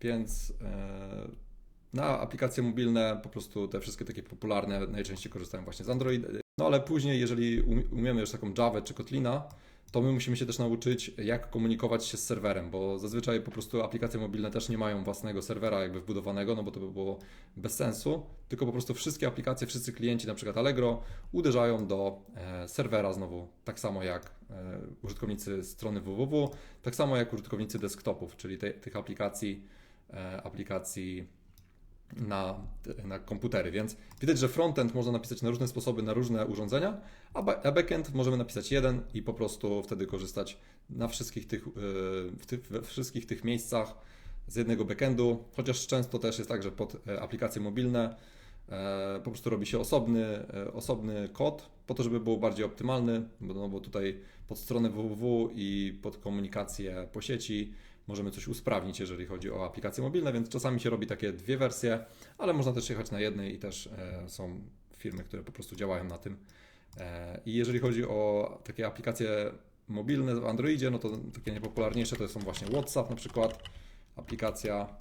więc e, na aplikacje mobilne po prostu te wszystkie takie popularne najczęściej korzystają właśnie z Android. No ale później, jeżeli um- umiemy już taką Java czy Kotlina, to my musimy się też nauczyć, jak komunikować się z serwerem, bo zazwyczaj po prostu aplikacje mobilne też nie mają własnego serwera jakby wbudowanego, no bo to by było bez sensu, tylko po prostu wszystkie aplikacje, wszyscy klienci, na przykład Allegro, uderzają do e, serwera znowu, tak samo jak e, użytkownicy strony www, tak samo jak użytkownicy desktopów, czyli te, tych aplikacji, aplikacji na, na komputery, więc widać, że frontend można napisać na różne sposoby, na różne urządzenia, a ba- a backend możemy napisać jeden i po prostu wtedy korzystać na wszystkich tych, yy, w tych, we wszystkich tych miejscach z jednego backendu, chociaż często też jest tak, że pod e, aplikacje mobilne e, po prostu robi się osobny, e, osobny kod po to, żeby był bardziej optymalny, bo, no bo tutaj pod stronę www i pod komunikację po sieci możemy coś usprawnić, jeżeli chodzi o aplikacje mobilne, więc czasami się robi takie dwie wersje, ale można też jechać na jednej i też e, są firmy, które po prostu działają na tym. E, I jeżeli chodzi o takie aplikacje mobilne w Androidzie, no to takie najpopularniejsze to są właśnie WhatsApp na przykład, aplikacja